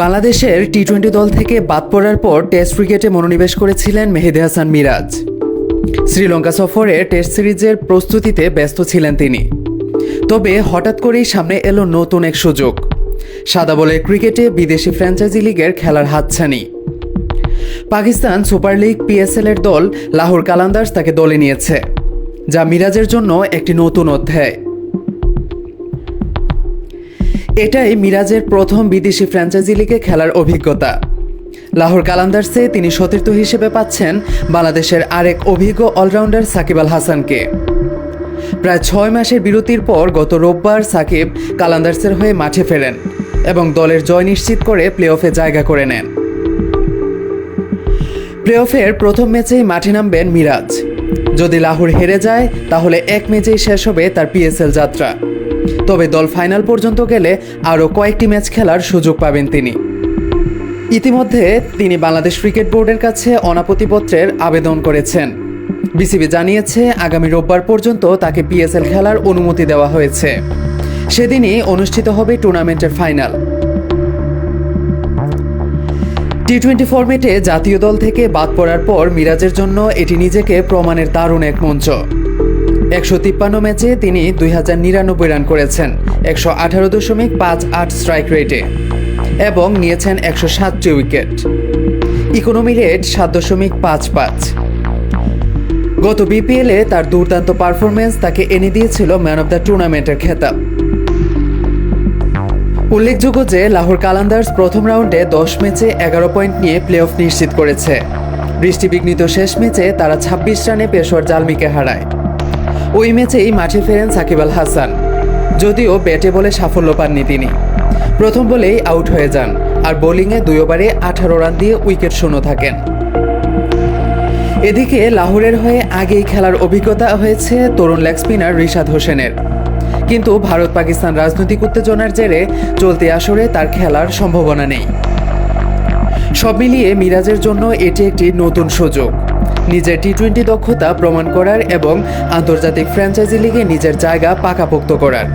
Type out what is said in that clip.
বাংলাদেশের T twenty দল থেকে বাদ পড়ার পর টেস্ট ক্রিকেটে মনোনিবেশ করেছিলেন মেহেদী হাসান মিরাজ। শ্রীলঙ্কা সফরে টেস্ট সিরিজের প্রস্তুতিতে ব্যস্ত ছিলেন তিনি। তবে হঠাৎ করেই সামনে এলো নতুন এক সুযোগ। সাদা বলের ক্রিকেটে বিদেশি ফ্র্যাঞ্চাইজি লিগের খেলার হাতছানি। পাকিস্তান সুপার লিগ পিএসএল এর দল লাহোর কালান্দার্স তাকে দলে নিয়েছে, যা মিরাজের জন্য একটি নতুন অধ্যায়। এটাই মিরাজের প্রথম বিদেশি ফ্র্যাঞ্চাইজি লিগে খেলার অভিজ্ঞতা। লাহোর কালান্দার্সে তিনি সতীর্থ হিসেবে পাচ্ছেন বাংলাদেশের আরেক অভিজ্ঞ অলরাউন্ডার সাকিব আল হাসানকে। প্রায় ছয় মাসের বিরতির পর গত রোববার সাকিব কালান্দার্সের হয়ে মাঠে ফেরেন এবং দলের জয় নিশ্চিত করে প্লে অফে জায়গা করে নেন। প্লে অফের প্রথম ম্যাচেই মাঠে নামবেন মিরাজ। যদি লাহোর হেরে যায়, তাহলে এক ম্যাচেই শেষ হবে তার পিএসএল যাত্রা। তবে দল ফাইনাল পর্যন্ত গেলে আরও কয়েকটি ম্যাচ খেলার সুযোগ পাবেন তিনি। ইতিমধ্যে তিনি বাংলাদেশ ক্রিকেট বোর্ডের কাছে অনাপত্তিপত্রের আবেদন করেছেন। বিসিবি জানিয়েছে, আগামী রোববার পর্যন্ত তাকে পিএসএল খেলার অনুমতি দেওয়া হয়েছে। সেদিনই অনুষ্ঠিত হবে টুর্নামেন্টের ফাইনাল। টি টোয়েন্টি ফরম্যাটে জাতীয় দল থেকে বাদ পড়ার পর মিরাজের জন্য এটি নিজেকে প্রমাণের দারুণ এক মঞ্চ। একশো তিপ্পান্ন ম্যাচে তিনি দুই হাজার নিরানব্বই রান করেছেন, একশো আঠারো দশমিক পাঁচ আট স্ট্রাইক রেটে, এবং নিয়েছেন একশো সাতটি উইকেট। ইকোনমি রেট সাত দশমিক পাঁচ পাঁচ। গত বিপিএলে তার দুর্দান্ত পারফরমেন্স তাকে এনে দিয়েছিল ম্যান অব দ্য টুর্নামেন্টের খেতাব। উল্লেখযোগ্য যে লাহোর কালান্দার্স প্রথম রাউন্ডে দশ ম্যাচে এগারো পয়েন্ট নিয়ে প্লে অফ নিশ্চিত করেছে। বৃষ্টিবিঘ্নিত শেষ ম্যাচে তারা ছাব্বিশ রানে পেশোয়ার জালমিকে হারায়। ওই ম্যাচেই মাঠে ফেরেন সাকিব আল হাসান। যদিও ব্যাটে বলে সাফল্য পাননি তিনি। প্রথম বলেই আউট হয়ে যান আর বোলিংয়ে দুই ওভারে আঠারো রান দিয়ে উইকেট শূন্য থাকেন। এদিকে লাহোরের হয়ে আগেই খেলার অভিজ্ঞতা হয়েছে তরুণ লেগ স্পিনার রিশাদ হোসেনের। কিন্তু ভারত পাকিস্তান রাজনৈতিক উত্তেজনার জেরে চলতি আসরে তার খেলার সম্ভাবনা নেই। সব মিলিয়ে মিরাজের জন্য এটি একটি নতুন সুযোগ। নিজের টি টোয়েন্টি দক্ষতা প্রমাণ করার এবং আন্তর্জাতিক ফ্র্যাঞ্চাইজি লিগে নিজের জায়গা পাকাপোক্ত করার।